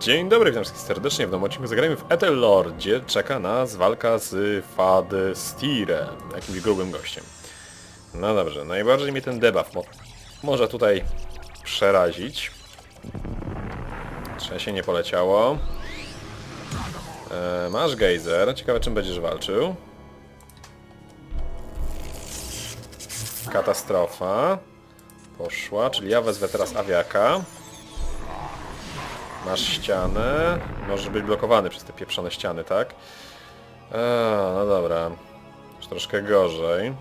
Dzień dobry, witam wszystkich serdecznie w nowym odcinku. Zagrajmy w Etellordzie. Czeka nas walka z Fadestirem, jakimś grubym gościem. No dobrze, najbardziej mnie ten debuff mo może tutaj przerazić. Trzęsie nie poleciało. E, masz gejzer, ciekawe czym będziesz walczył. Katastrofa. Poszła, czyli ja wezwę teraz awiaka. Masz ścianę. Możesz być blokowany przez te pieprzone ściany, tak? No dobra. Już troszkę gorzej.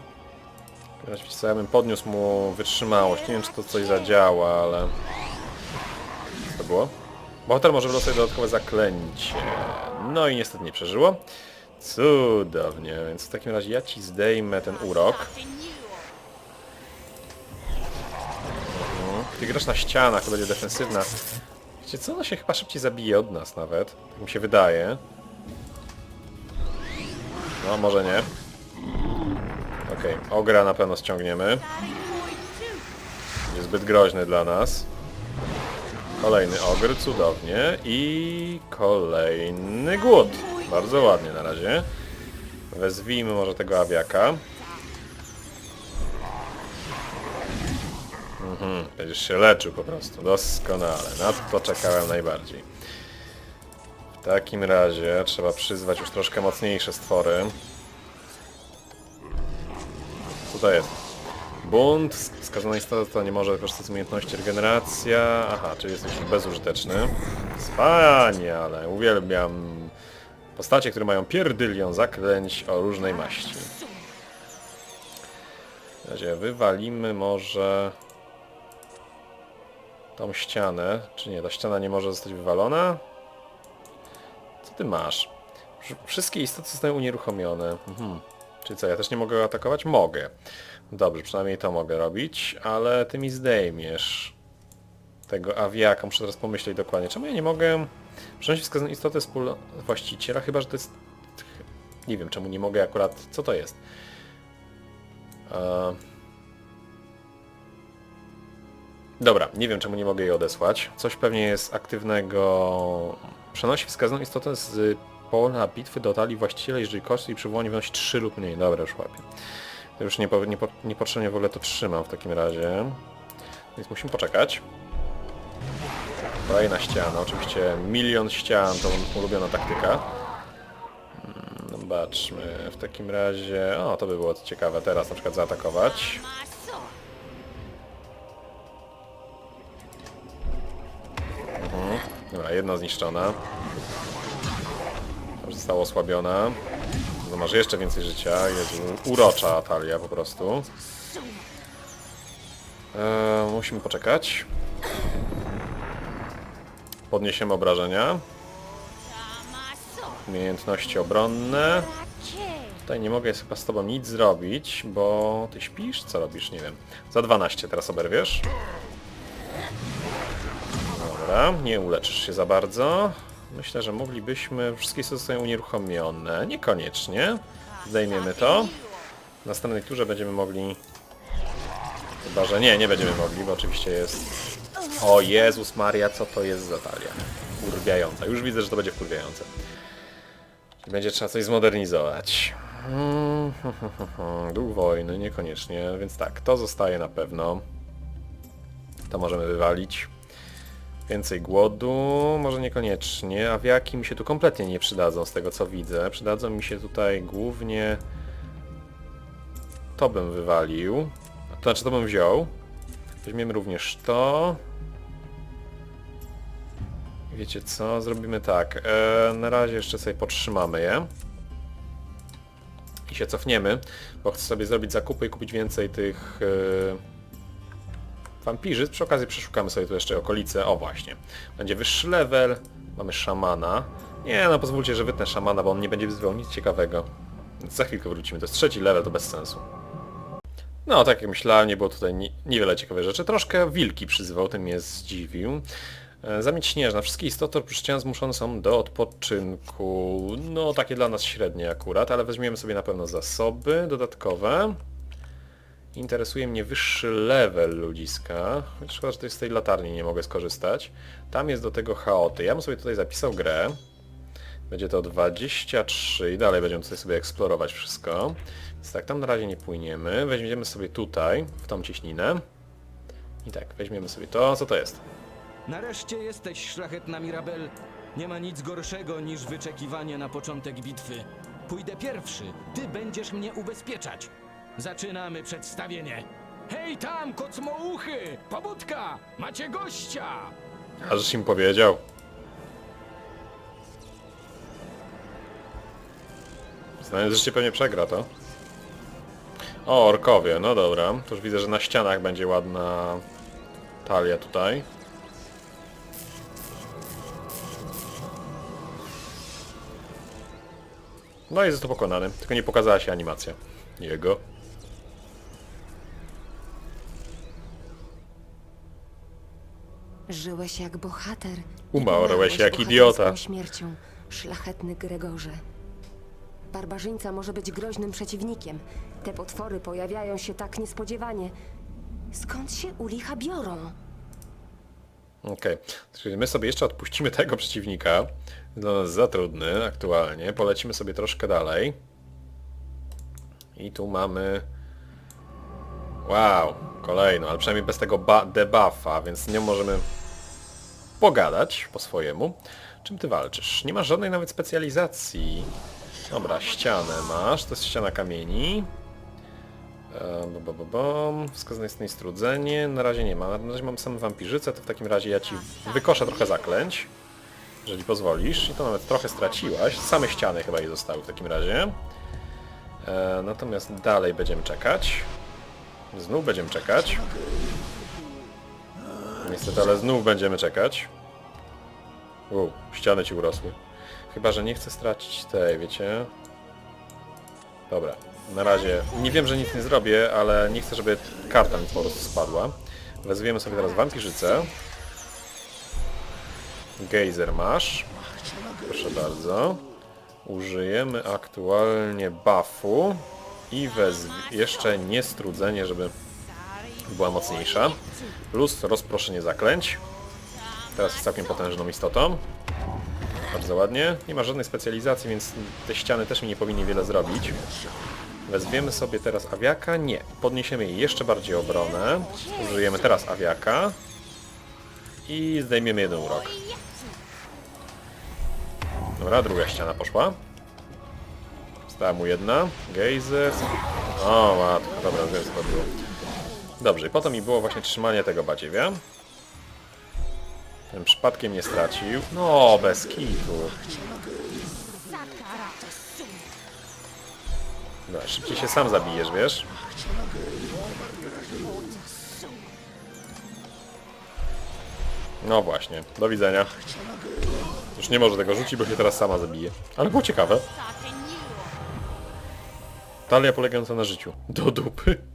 Co, ja bym podniósł mu wytrzymałość. Nie wiem, czy to coś zadziała, ale... Co to było? Bohater może wylosować dodatkowe zaklęcie. No i niestety nie przeżyło. Cudownie, więc w takim razie ja ci zdejmę ten urok. Mhm. Ty grasz na ścianach, to będzie defensywna. Wiecie co, ona się chyba szybciej zabije od nas nawet. Tak mi się wydaje. No, może nie. Okej, ogra na pewno ściągniemy. Jest zbyt groźny dla nas. Kolejny ogr, cudownie. I kolejny głód. Bardzo ładnie na razie. Wezwijmy może tego awiaka. Będziesz się leczył po prostu. Doskonale. Na to czekałem najbardziej. W takim razie trzeba przyzwać już troszkę mocniejsze stwory. Co to jest? Bunt, skazana istota nie może korzystać z umiejętności regeneracja. Aha, czyli jesteś bezużyteczny. Wspaniale, uwielbiam postacie, które mają pierdylion zaklęć o różnej maści. W razie wywalimy może tą ścianę. Czy nie, ta ściana nie może zostać wywalona? Co ty masz? Wsz- Wszystkie istoty zostają unieruchomione. Mhm. Czyli co, ja też nie mogę atakować? Mogę. Dobrze, przynajmniej to mogę robić, ale ty mi zdejmiesz tego awiaka. Muszę teraz pomyśleć dokładnie. Czemu ja nie mogę przenosić wskazaną istotę właściciela? Chyba, że to jest... Nie wiem, czemu nie mogę akurat... Co to jest? Eee... Dobra, nie wiem czemu nie mogę jej odesłać. Coś pewnie jest aktywnego... Przenosi wskazaną istotę z pola bitwy do talii właściciela, jeżeli koszt i przywołanie wynosi 3 lub mniej. Dobra, już łapię. To już nie, po- nie, po- niepotrzebnie w ogóle to trzymam w takim razie. Więc musimy poczekać. Kolejna ściana, oczywiście milion ścian to ulubiona taktyka. Mm, Zobaczmy, w takim razie... O, to by było ciekawe teraz na przykład zaatakować. Jedna zniszczona. Została osłabiona. No masz jeszcze więcej życia. Jezu, urocza talia po prostu. Eee, musimy poczekać. Podniesiemy obrażenia. Umiejętności obronne. Tutaj nie mogę chyba z tobą nic zrobić, bo ty śpisz? Co robisz? Nie wiem. Za 12 teraz oberwiesz. Dobra, nie uleczysz się za bardzo. Myślę, że moglibyśmy... Wszystkie zostają unieruchomione. Niekoniecznie. Zdejmiemy to. W następnej turze będziemy mogli... Chyba, że nie, nie będziemy mogli, bo oczywiście jest... O Jezus Maria, co to jest za talia? Kurwiająca. Już widzę, że to będzie wkurwiające. Będzie trzeba coś zmodernizować. Duch wojny, niekoniecznie, więc tak, to zostaje na pewno. To możemy wywalić. Więcej głodu, może niekoniecznie. Awiaki mi się tu kompletnie nie przydadzą z tego co widzę. Przydadzą mi się tutaj głównie... To bym wywalił. To znaczy to bym wziął. Weźmiemy również to. Wiecie co? Zrobimy tak. E, na razie jeszcze sobie podtrzymamy je. I się cofniemy, bo chcę sobie zrobić zakupy i kupić więcej tych... E, Wampirzy, przy okazji przeszukamy sobie tu jeszcze okolice. O właśnie. Będzie wyższy level. Mamy szamana. Nie no, pozwólcie, że wytnę szamana, bo on nie będzie wyzwał nic ciekawego. Więc za chwilkę wrócimy. To jest trzeci level, to bez sensu. No, tak jak myślałem, nie było tutaj ni niewiele ciekawych rzeczy. Troszkę wilki przyzywał, tym mnie zdziwił. E, Zamieć śnieżna. Wszystkie istoty oprócz ścian zmuszone są do odpoczynku. No, takie dla nas średnie akurat, ale weźmiemy sobie na pewno zasoby dodatkowe. Interesuje mnie wyższy level ludziska. Szkoda, że jest z tej latarni nie mogę skorzystać. Tam jest do tego chaoty. Ja bym sobie tutaj zapisał grę. Będzie to 23 i dalej będziemy tutaj sobie eksplorować wszystko. Więc tak, tam na razie nie płyniemy. Weźmiemy sobie tutaj, w tą cieśninę. I tak, weźmiemy sobie to. Co to jest? Nareszcie jesteś, szlachetna Mirabel. Nie ma nic gorszego niż wyczekiwanie na początek bitwy. Pójdę pierwszy, ty będziesz mnie ubezpieczać. Zaczynamy przedstawienie. Hej tam, kocmouchy! Pobudka! Macie gościa! Ażeś im powiedział. Się pewnie przegra to. O, orkowie, no dobra. To już widzę, że na ścianach będzie ładna talia tutaj. No i został pokonany. Tylko nie pokazała się animacja. Jego. Żyłeś jak bohater. i Umarłeś jak bohaterską idiota. śmiercią, szlachetny Gregorze. Barbarzyńca może być groźnym przeciwnikiem. Te potwory pojawiają się tak niespodziewanie. Skąd się u licha biorą? Okej, czyli my sobie jeszcze odpuścimy tego przeciwnika. Dla nas za trudny aktualnie. Polecimy sobie troszkę dalej. I tu mamy... Wow, kolejną, ale przynajmniej bez tego ba- debuffa, więc nie możemy pogadać po swojemu. Czym ty walczysz? Nie masz żadnej nawet specjalizacji. Dobra, ścianę masz, to jest ściana kamieni. E, bo, bo, bo. Wskazane jest strudzenie. Na razie nie ma. Na razie mam same wampirzyce, to w takim razie ja ci wykoszę trochę zaklęć. Jeżeli pozwolisz. I to nawet trochę straciłaś. Same ściany chyba jej zostały w takim razie. E, natomiast dalej będziemy czekać. Znów będziemy czekać. Niestety, ale znów będziemy czekać. Wow, ściany ci urosły. Chyba, że nie chcę stracić tej, wiecie? Dobra, na razie nie wiem, że nic nie zrobię, ale nie chcę, żeby karta mi po prostu spadła. Wezwiemy sobie teraz wampirzycę. Gejzer masz. Proszę bardzo. Użyjemy aktualnie buffu i wezw jeszcze niestrudzenie, żeby była mocniejsza. Plus rozproszenie zaklęć. Teraz jest całkiem potężną istotą. Bardzo ładnie. Nie ma żadnej specjalizacji, więc te ściany też mi nie powinny wiele zrobić. Wezwiemy sobie teraz awiaka? Nie. Podniesiemy jej jeszcze bardziej obronę. Użyjemy teraz awiaka. I zdejmiemy jeden urok. Dobra, druga ściana poszła. Została mu jedna. Gejzer. O, matko. Dobra, wiem co było. Dobrze, i potem mi było właśnie trzymanie tego badziewia. Tym przypadkiem nie stracił. No, bez kitu. No, szybciej się sam zabijesz, wiesz? No właśnie, do widzenia. Już nie może tego rzucić, bo się teraz sama zabije. Ale było ciekawe. Talia polegająca na życiu. Do dupy.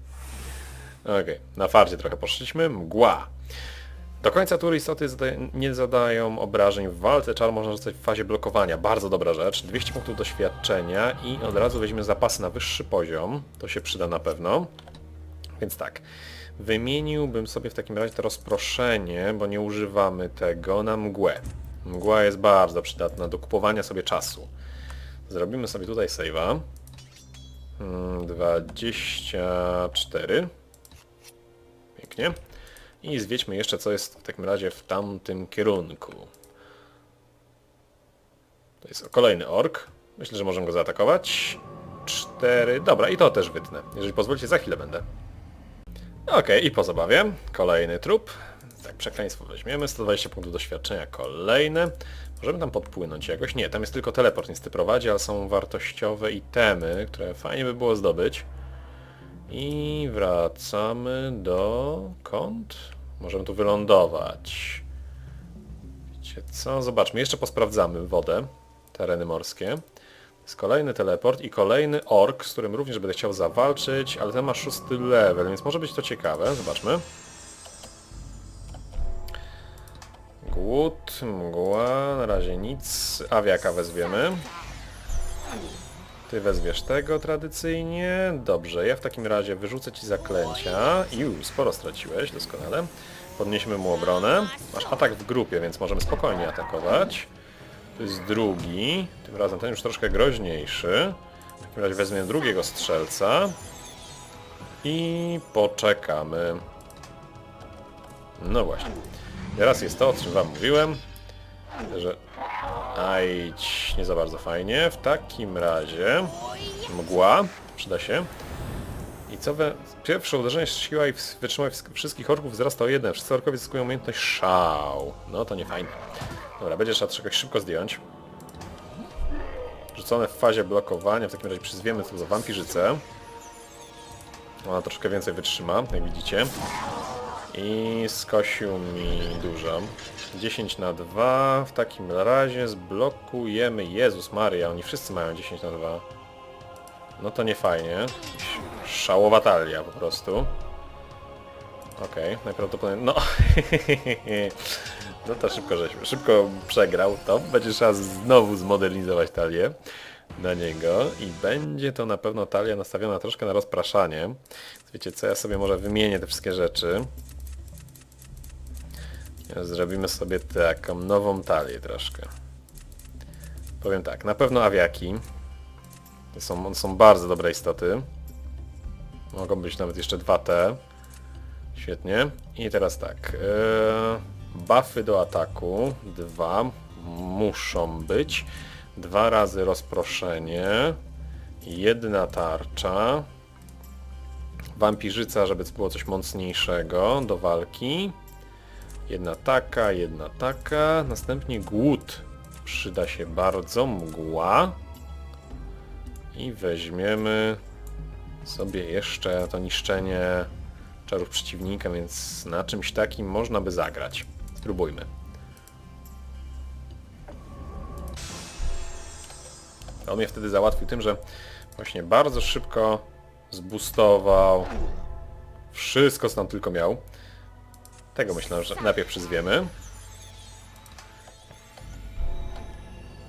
Okej, na farcie trochę poszliśmy. Mgła. Do końca tury istoty nie zadają obrażeń w walce, czar można rzucać w fazie blokowania. Bardzo dobra rzecz. 200 punktów doświadczenia i od razu weźmiemy zapasy na wyższy poziom. To się przyda na pewno. Więc tak, wymieniłbym sobie w takim razie to rozproszenie, bo nie używamy tego, na mgłę. Mgła jest bardzo przydatna do kupowania sobie czasu. Zrobimy sobie tutaj save'a. Mm, 24. Pięknie. I zwiedźmy jeszcze, co jest w takim razie w tamtym kierunku. To jest kolejny ork. Myślę, że możemy go zaatakować. Cztery. Dobra, i to też wytnę. Jeżeli pozwolicie, za chwilę będę. Okej, i po zabawie. Kolejny trup. Tak, przekleństwo weźmiemy. 120 punktów doświadczenia. Kolejne. Możemy tam podpłynąć jakoś? Nie, tam jest tylko teleport niestety prowadzi, ale są wartościowe itemy, które fajnie by było zdobyć. I wracamy do kąt. Możemy tu wylądować. Wiecie co? Zobaczmy, jeszcze posprawdzamy wodę, tereny morskie. Jest kolejny teleport i kolejny ork, z którym również będę chciał zawalczyć, ale ten ma szósty level, więc może być to ciekawe. Zobaczmy. Głód, mgła, na razie nic. Awiaka wezwiemy. Ty wezwiesz tego tradycyjnie. Dobrze, ja w takim razie wyrzucę ci zaklęcia. Iu, sporo straciłeś, doskonale. Podnieśmy mu obronę. Masz atak w grupie, więc możemy spokojnie atakować. To jest drugi. Tym razem ten już troszkę groźniejszy. W takim razie wezmę drugiego strzelca. I poczekamy. No właśnie. Teraz jest to, o czym wam mówiłem. Że... Aj, nie za bardzo fajnie. W takim razie... Mgła. Przyda się. I co we... Pierwsze uderzenie siła i wytrzymałość wszystkich orków wzrasta o jeden. Wszyscy orkowie zyskują umiejętność szał. No to nie fajne. Dobra, będzie trzeba czegoś szybko zdjąć. Rzucone w fazie blokowania. W takim razie przyzwiemy tu za wampirzycę. Ona troszkę więcej wytrzyma, jak widzicie. I skosił mi dużo. 10 na 2. W takim razie zblokujemy. Jezus Maria, oni wszyscy mają 10 na 2. No to nie fajnie. Szałowa talia po prostu. Okej, najprawdopodobniej... No... no to szybko żeśmy. Szybko przegrał to. Będzie trzeba znowu zmodernizować talię na niego i będzie to na pewno talia nastawiona troszkę na rozpraszanie. Wiecie co, ja sobie może wymienię te wszystkie rzeczy. Zrobimy sobie taką nową talię troszkę. Powiem tak, na pewno awiaki. To są, są bardzo dobre istoty. Mogą być nawet jeszcze 2T. Świetnie. I teraz tak. Yy, buffy do ataku. Dwa muszą być. Dwa razy rozproszenie. Jedna tarcza. Wampirzyca, żeby było coś mocniejszego do walki. Jedna taka, jedna taka. Następnie głód. Przyda się bardzo. Mgła. I weźmiemy sobie jeszcze to niszczenie czarów przeciwnika, więc na czymś takim można by zagrać. Spróbujmy. On mnie wtedy załatwił tym, że właśnie bardzo szybko zbustował wszystko, co tam tylko miał. Tego myślę, że najpierw przyzwiemy.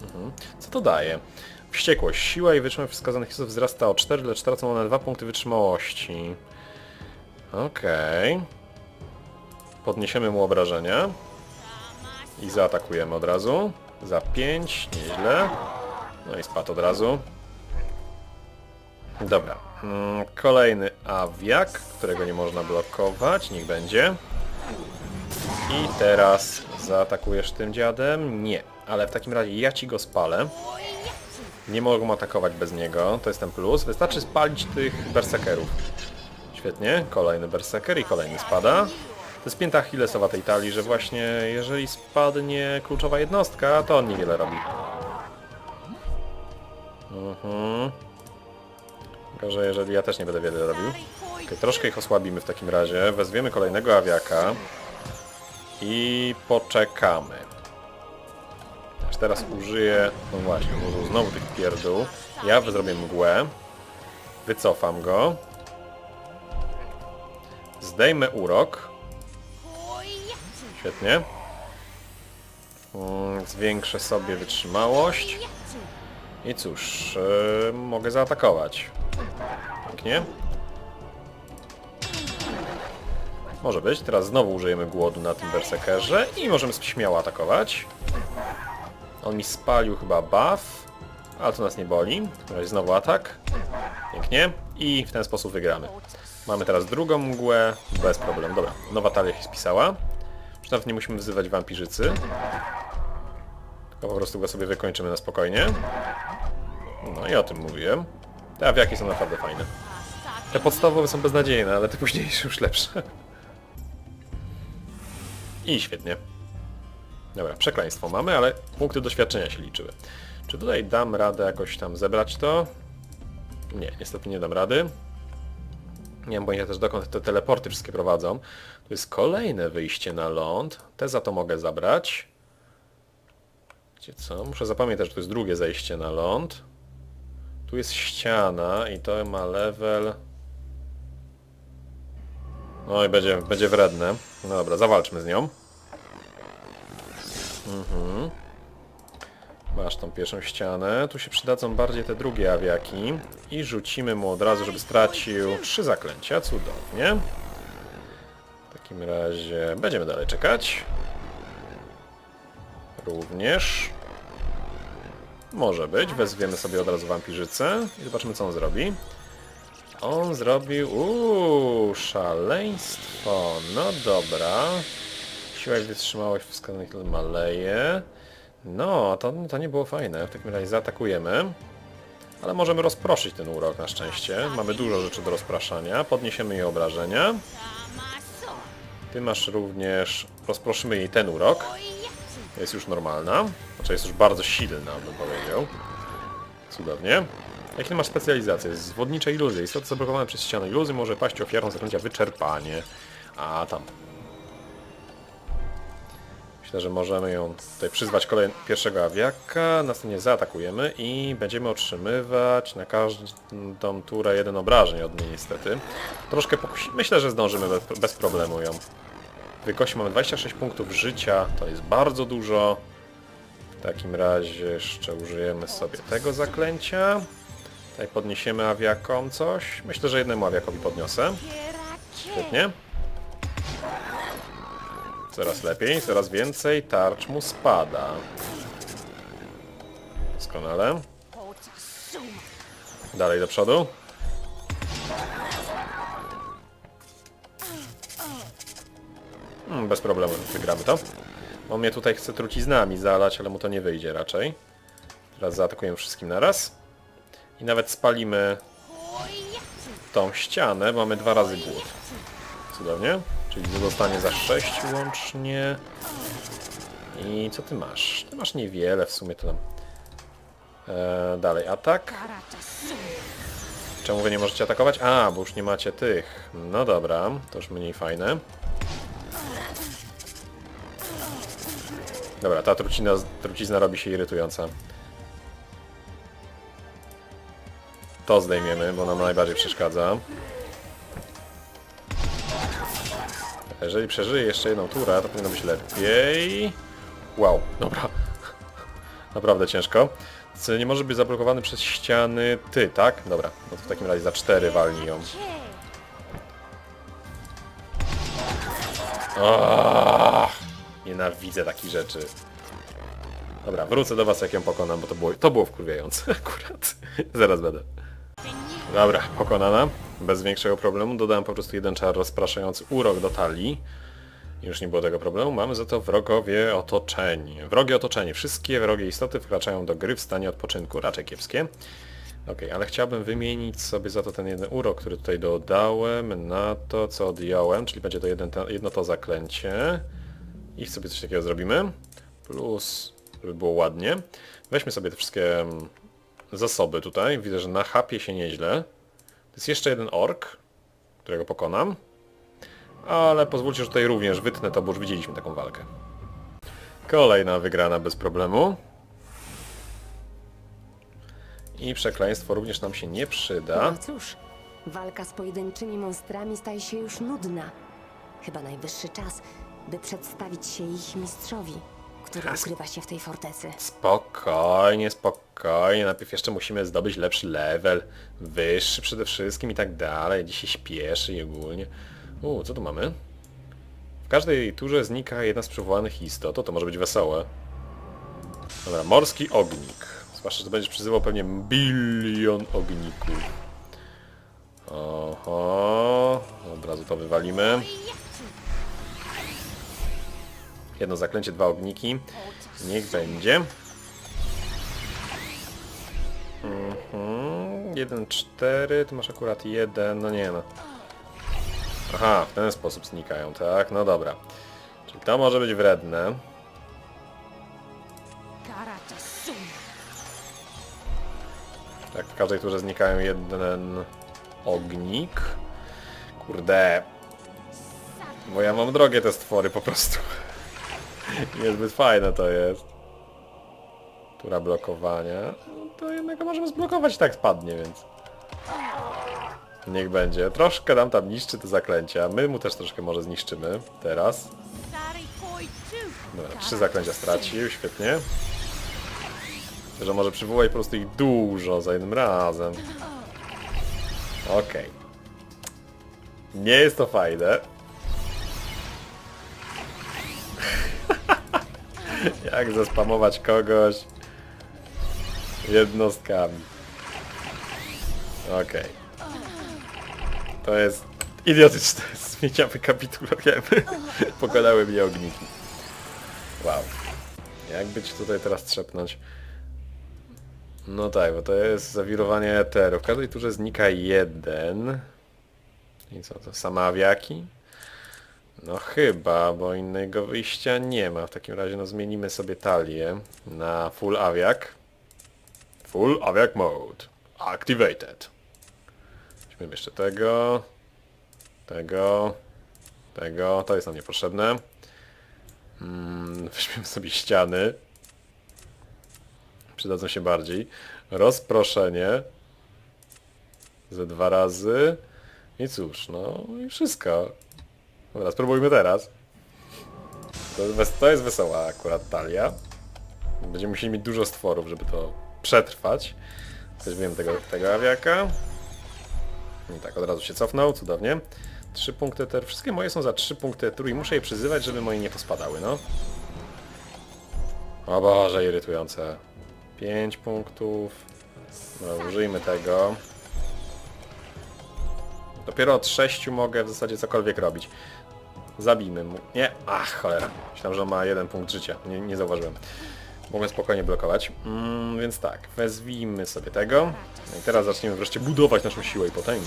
Mhm. Co to daje? Wściekłość. Siła i wytrzymałość wskazanych istot wzrasta o 4, lecz tracą one 2 punkty wytrzymałości. Okej. Podniesiemy mu obrażenia. I zaatakujemy od razu. Za 5, nieźle. No i spadł od razu. Dobra. Mm, Kolejny awiak, którego nie można blokować. Niech będzie. I teraz zaatakujesz tym dziadem? Nie. Ale w takim razie ja ci go spalę. Nie mogą atakować bez niego, to jest ten plus. Wystarczy spalić tych berserkerów. Świetnie, kolejny berserker i kolejny spada. To jest pięta Achillesowa tej talii, że właśnie jeżeli spadnie kluczowa jednostka, to on niewiele robi. Mhm. Tylko, że jeżeli ja też nie będę wiele robił. Okay, troszkę ich osłabimy w takim razie. Wezwiemy kolejnego awiaka. I poczekamy. Aż teraz użyję... No właśnie, użył znowu tych pierdół. Ja zrobię mgłę. Wycofam go. Zdejmę urok. Świetnie. Mm, Zwiększę sobie wytrzymałość. I cóż, yy, mogę zaatakować. Pięknie. Może być. Teraz znowu użyjemy głodu na tym berserkerze i możemy śmiało atakować. On mi spalił chyba buff, ale to nas nie boli. Razie znowu atak. Pięknie. I w ten sposób wygramy. Mamy teraz drugą mgłę, bez problemu. Dobra, nowa talia się spisała. Już nawet nie musimy wzywać wampirzycy. Tylko po prostu go sobie wykończymy na spokojnie. No i o tym mówiłem. Te awiaki są naprawdę fajne. Te podstawowe są beznadziejne, ale te późniejsze już lepsze. I świetnie. Dobra, przekleństwo mamy, ale punkty doświadczenia się liczyły. Czy tutaj dam radę jakoś tam zebrać to? Nie, niestety nie dam rady. Nie mam pojęcia też dokąd te teleporty wszystkie prowadzą. To jest kolejne wyjście na ląd. Te za to mogę zabrać. Wiecie co? Muszę zapamiętać, że to jest drugie zejście na ląd. Tu jest ściana i to ma level... No i będzie, będzie wredne. No dobra, zawalczmy z nią. Mhm. Masz tą pierwszą ścianę. Tu się przydadzą bardziej te drugie awiaki. I rzucimy mu od razu, żeby stracił trzy zaklęcia. Cudownie. W takim razie będziemy dalej czekać. Również. Może być. Wezwiemy sobie od razu wampirzycę i zobaczymy co on zrobi. On zrobił... Uuu, szaleństwo. No dobra. Siła i wytrzymałość wskazanych maleje. No, to, to nie było fajne. W takim razie zaatakujemy. Ale możemy rozproszyć ten urok na szczęście. Mamy dużo rzeczy do rozpraszania. Podniesiemy jej obrażenia. Ty masz również... Rozproszymy jej ten urok. Jest już normalna. Znaczy jest już bardzo silna, bym powiedział. Cudownie. Jakie masz specjalizację? Zwodnicze iluzje. Istoty zablokowane przez ścianę iluzji może paść ofiarą zaklęcia wyczerpanie. A tam. Myślę, że możemy ją tutaj przyzwać kolej pierwszego awiaka, następnie zaatakujemy i będziemy otrzymywać na każdą turę jeden obrażeń od niej niestety. Troszkę pokusi... Myślę, że zdążymy bez, bez problemu ją. Wykosi mamy 26 punktów życia, to jest bardzo dużo. W takim razie jeszcze użyjemy sobie tego zaklęcia. Tutaj podniesiemy awiakom coś. Myślę, że jednemu awiakowi podniosę. Świetnie. Coraz lepiej, coraz więcej tarcz mu spada. Doskonale. Dalej do przodu. Hmm, bez problemu wygramy to. On mnie tutaj chce truciznami zalać, ale mu to nie wyjdzie raczej. Teraz zaatakujemy wszystkim naraz. I nawet spalimy tą ścianę, mamy dwa razy głód. Cudownie. Czyli zostanie za 6 łącznie. I co ty masz? Ty masz niewiele w sumie to tam. E, dalej, atak. Czemu wy nie możecie atakować? A, bo już nie macie tych. No dobra, to już mniej fajne. Dobra, ta trucizna, trucizna robi się irytująca. To zdejmiemy, bo nam najbardziej przeszkadza. Jeżeli przeżyje jeszcze jedną turę, to powinno być lepiej. Wow, dobra. Naprawdę ciężko. Nie może być zablokowany przez ściany ty, tak? Dobra, no to w takim razie za cztery walnij ją. Ach, nienawidzę takich rzeczy. Dobra, wrócę do was jak ją pokonam, bo to było, to było wkurwiające akurat. Zaraz będę. Dobra, pokonana. Bez większego problemu. Dodałem po prostu jeden czar rozpraszający urok do talii. Już nie było tego problemu. Mamy za to wrogowie otoczeni. Wrogie otoczenie. Wszystkie wrogie istoty wkraczają do gry w stanie odpoczynku. Raczej kiepskie. Ok, ale chciałbym wymienić sobie za to ten jeden urok, który tutaj dodałem na to, co odjąłem, czyli będzie to jeden, jedno to zaklęcie. I sobie coś takiego zrobimy. Plus, żeby było ładnie. Weźmy sobie te wszystkie mm, zasoby tutaj. Widzę, że na hapie się nieźle. To jest jeszcze jeden ork, którego pokonam. Ale pozwólcie, że tutaj również wytnę to, bo już widzieliśmy taką walkę. Kolejna wygrana bez problemu. I przekleństwo również nam się nie przyda. No cóż, walka z pojedynczymi monstrami staje się już nudna. Chyba najwyższy czas, by przedstawić się ich mistrzowi, który Teraz- ukrywa się w tej fortecy. Spokojnie, spokojnie. Najpierw jeszcze musimy zdobyć lepszy level, wyższy przede wszystkim i tak dalej. Dzisiaj śpieszy i ogólnie. U, co tu mamy? W każdej turze znika jedna z przywołanych istot. To, to może być wesołe. Dobra, morski ognik. Zwłaszcza, że będziesz przyzywał pewnie bilion ogników. Oho, od razu to wywalimy. Jedno zaklęcie, dwa ogniki. Niech będzie. Mhm. Jeden, cztery, tu masz akurat jeden, no nie no. Aha, w ten sposób znikają, tak? No dobra. Czyli to może być wredne. Tak, w każdej turze znikają jeden ognik. Kurde. Bo ja mam drogie te stwory po prostu. Niezbyt fajne to jest. Tura blokowania. To jednego możemy zblokować tak spadnie, więc... Niech będzie. Troszkę nam tam niszczy te zaklęcia. My mu też troszkę może zniszczymy teraz. Dobra, trzy zaklęcia stracił, świetnie. Że może przywołać po prostu ich dużo za jednym razem. Okej. Nie jest to fajne. Jak zaspamować kogoś jednostkami. Okej. To jest idiotyczne. Zmieniamy kapitulujemy. Pokonały mnie ogniki. Wow. Jak być tutaj teraz trzepnąć? No tak, bo to jest zawirowanie eteru. W każdej turze znika jeden. I co to? Same awiaki? No chyba, bo innego wyjścia nie ma. W takim razie no zmienimy sobie talię na full aviak. Full aviak mode. Activated. Weźmiemy jeszcze tego. Tego. Tego. To jest nam niepotrzebne. Mm, weźmiemy sobie ściany. Przydadzą się bardziej. Rozproszenie. Ze dwa razy. I cóż, no i wszystko. Dobra, spróbujmy teraz. To jest, to jest wesoła akurat talia. Będziemy musieli mieć dużo stworów, żeby to przetrwać. Weźmiemy tego, tego awiaka. I tak, od razu się cofnął, cudownie. Trzy punkty ter. Wszystkie moje są za trzy punkty eteru i muszę je przyzywać, żeby moje nie pospadały, no. O Boże, irytujące. 5 punktów. No, użyjmy tego. Dopiero od 6 mogę w zasadzie cokolwiek robić. Zabijmy mu. Nie, ach cholera. Myślałem, że on ma jeden punkt życia. Nie, nie zauważyłem. Mogłem spokojnie blokować. Mm, więc tak, wezwijmy sobie tego. No I teraz zaczniemy wreszcie budować naszą siłę i potęgę.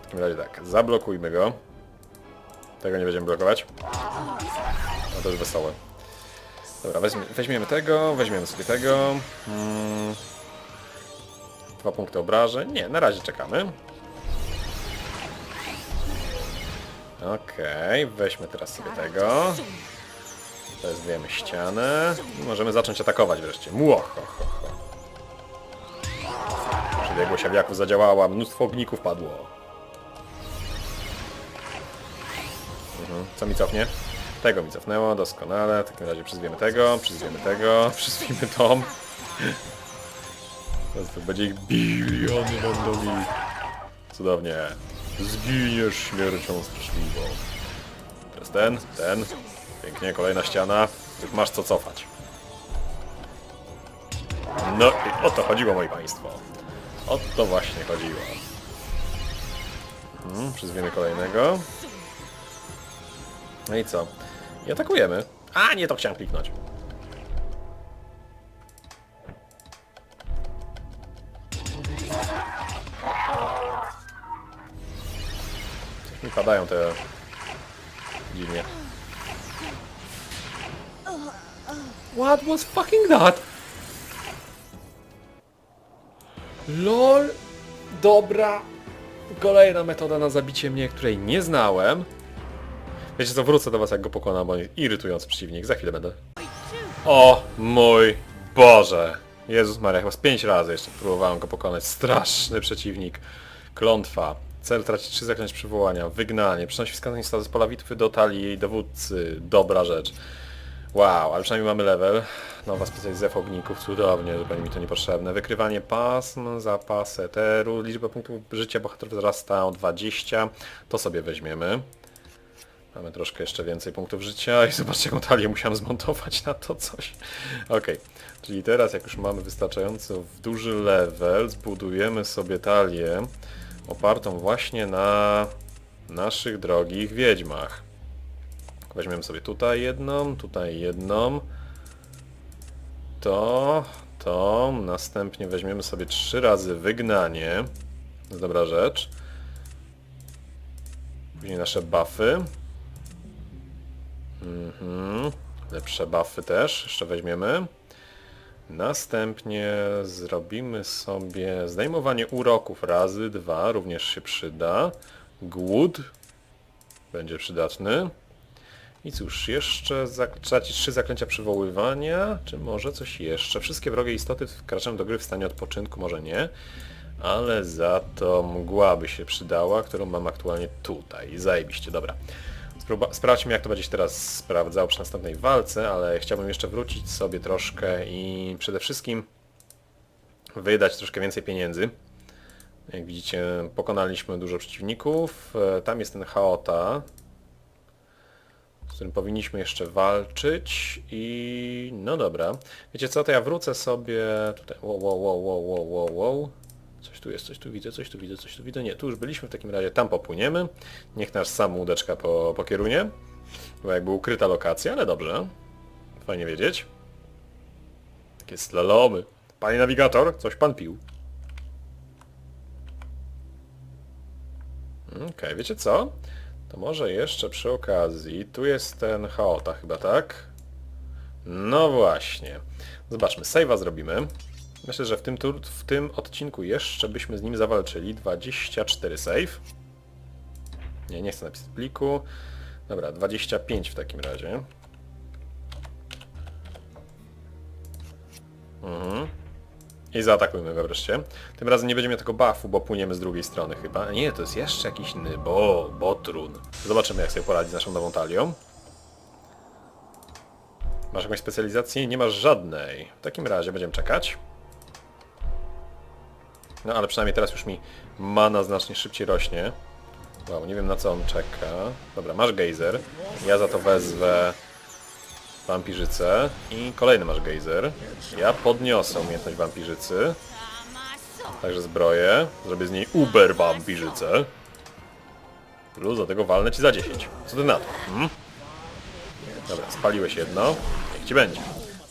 W takim razie tak, zablokujmy go. Tego nie będziemy blokować. No to jest wesołe. Dobra, weźmie, weźmiemy tego, weźmiemy sobie tego. Mm. Dwa punkty obrażeń. Nie, na razie czekamy. Okej, weźmy teraz sobie tego. Wezwiemy ścianę. I możemy zacząć atakować wreszcie. Muohohoho. Przebiegłość awiaków zadziałała, mnóstwo ogników padło. Mhm. Co mi cofnie? Tego mi cofnęło, doskonale. W takim razie przyzwiemy tego, przyzwiemy tego, przyzwiemy tom. To będzie ich biliony będą ich. Cudownie. Zginiesz śmiercią straszliwą. Teraz ten, ten. Pięknie, kolejna ściana. Już masz co cofać. No i o to chodziło, moi państwo. O to właśnie chodziło. Mhm, przyzwiemy kolejnego. No i co? I atakujemy. A, nie to chciałem kliknąć. Mi padają te... Dziwnie. What was fucking that? LOL. Dobra. Kolejna metoda na zabicie mnie, której nie znałem. Wiecie co, wrócę do was jak go pokonam, bo irytujący przeciwnik. Za chwilę będę. O mój Boże! Jezus Maria, chyba z pięć razy jeszcze próbowałem go pokonać. Straszny przeciwnik. Klątwa. Cel traci trzy zaklęć przywołania. Wygnanie. Przenosi wskazanie z pola bitwy do talii jej dowódcy. Dobra rzecz. Wow, ale przynajmniej mamy level. Nowa specjalizacja ogników, cudownie, zupełnie mi to niepotrzebne. Wykrywanie pasm, zapas eteru, liczba punktów życia bohaterów wzrasta o 20. To sobie weźmiemy. Mamy troszkę jeszcze więcej punktów życia i zobaczcie jaką talię musiałem zmontować na to coś. Okej, czyli teraz jak już mamy wystarczająco duży level, zbudujemy sobie talię opartą właśnie na naszych drogich wiedźmach. Weźmiemy sobie tutaj jedną, tutaj jedną. To, to, następnie weźmiemy sobie trzy razy wygnanie. To jest dobra rzecz. Później nasze buffy. Mhm. Lepsze buffy też jeszcze weźmiemy. Następnie zrobimy sobie zdejmowanie uroków razy dwa, również się przyda. Głód będzie przydatny. I cóż, jeszcze traci trzy zaklęcia przywoływania, czy może coś jeszcze? Wszystkie wrogie istoty wkraczają do gry w stanie odpoczynku, może nie, ale za to mgła by się przydała, którą mam aktualnie tutaj. Zajebiście, dobra. Spróba- sprawdźmy jak to będzie się teraz sprawdzał przy następnej walce, ale chciałbym jeszcze wrócić sobie troszkę i przede wszystkim wydać troszkę więcej pieniędzy. Jak widzicie, pokonaliśmy dużo przeciwników. E, Tam jest ten Chaota, z którym powinniśmy jeszcze walczyć i... no dobra. Wiecie co, to ja wrócę sobie tutaj... Wow, wow, wow, wow, wow, wow. Coś tu jest, coś tu widzę, coś tu widzę, coś tu widzę. Nie, tu już byliśmy, w takim razie tam popłyniemy. Niech nasz sam łódeczka po, pokieruje. Była jakby ukryta lokacja, ale dobrze. Fajnie wiedzieć. Takie slalomy. Panie nawigator, coś pan pił. Okej, wiecie co? To może jeszcze przy okazji, tu jest ten chaota chyba, tak? No właśnie. Zobaczmy, save'a zrobimy. Myślę, że w tym, tur- w tym odcinku jeszcze byśmy z nim zawalczyli. 24 save. Nie, nie chcę napisać pliku. Dobra, 25 w takim razie. Mhm. I zaatakujmy go wreszcie. Tym razem nie będziemy tego buffu, bo płyniemy z drugiej strony chyba. Nie, to jest jeszcze jakiś inny, bo, botrun. Zobaczymy jak sobie poradzi z naszą nową talią. Masz jakąś specjalizację? Nie masz żadnej. W takim razie będziemy czekać. No ale przynajmniej teraz już mi mana znacznie szybciej rośnie. Wow, nie wiem na co on czeka. Dobra, masz gejzer. Ja za to wezwę wampirzycę. I kolejny masz gejzer. Ja podniosę umiejętność wampirzycy. Także zbroję. Zrobię z niej uber wampirzycę. Plus do tego walnę ci za 10. Co ty na to? Hmm? Dobra, spaliłeś jedno. Niech ci będzie.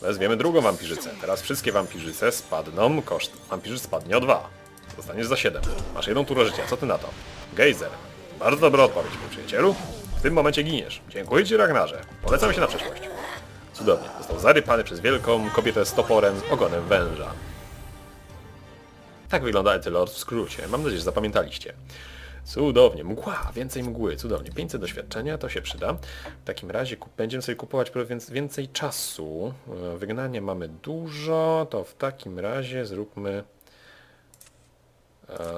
Wezwiemy drugą wampirzycę. Teraz wszystkie wampirzyce spadną. Koszt wampirzyc spadnie o 2. Zostaniesz za 7. Masz jedną turę życia. Co ty na to? Gejzer. Bardzo dobra odpowiedź, mój przyjacielu. W tym momencie giniesz. Dziękuję ci, Ragnarze. Polecam się na przyszłość. Cudownie. Został zarypany przez wielką kobietę z toporem z ogonem węża. Tak wygląda Etylord w skrócie. Mam nadzieję, że zapamiętaliście. Cudownie. Mgła. Więcej mgły. Cudownie. 500 doświadczenia. To się przyda. W takim razie będziemy sobie kupować więcej czasu. E, Wygnanie mamy dużo. To w takim razie zróbmy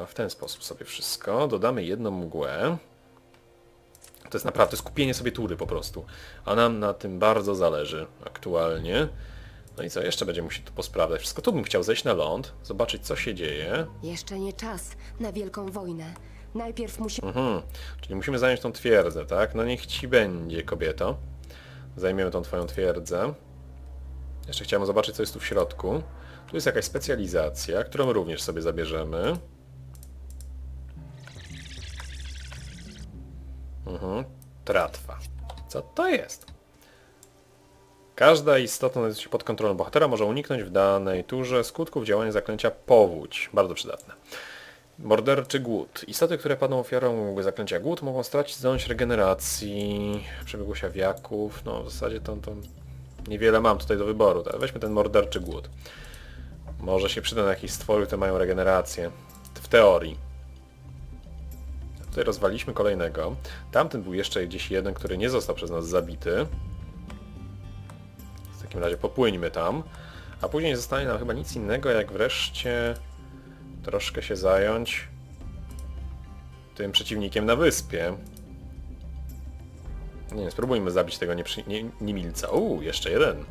w ten sposób sobie wszystko. Dodamy jedną mgłę. To jest naprawdę skupienie sobie tury po prostu. A nam na tym bardzo zależy aktualnie. No i co, jeszcze będziemy musieli to posprawdzać. Wszystko tu bym chciał zejść na ląd, zobaczyć co się dzieje. Jeszcze nie czas na wielką wojnę. Najpierw musimy... Mhm. Czyli musimy zająć tą twierdzę, tak? No niech ci będzie, kobieto. Zajmiemy tą twoją twierdzę. Jeszcze chciałem zobaczyć, co jest tu w środku. Tu jest jakaś specjalizacja, którą również sobie zabierzemy. Mhm. Tratwa. Co to jest? Każda istota znajduje się pod kontrolą bohatera może uniknąć w danej turze skutków działania zaklęcia powódź. Bardzo przydatne. Morderczy głód. Istoty, które padną ofiarą zaklęcia głód mogą stracić zdolność regeneracji, przebiegłość awiaków. No w zasadzie to, to niewiele mam tutaj do wyboru. Tak, Weźmy ten morderczy głód. Może się przyda na jakieś stwory, które mają regenerację. W teorii. Tutaj rozwaliśmy kolejnego. Tamten był jeszcze gdzieś jeden, który nie został przez nas zabity. W takim razie popłyńmy tam. A później nie zostanie nam chyba nic innego, jak wreszcie troszkę się zająć tym przeciwnikiem na wyspie. Nie spróbujmy zabić tego nie, niemilca. Uuu, jeszcze jeden.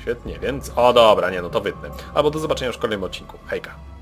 Świetnie, więc... O dobra, nie no to wytnę. Albo do zobaczenia już w kolejnym odcinku. Hejka.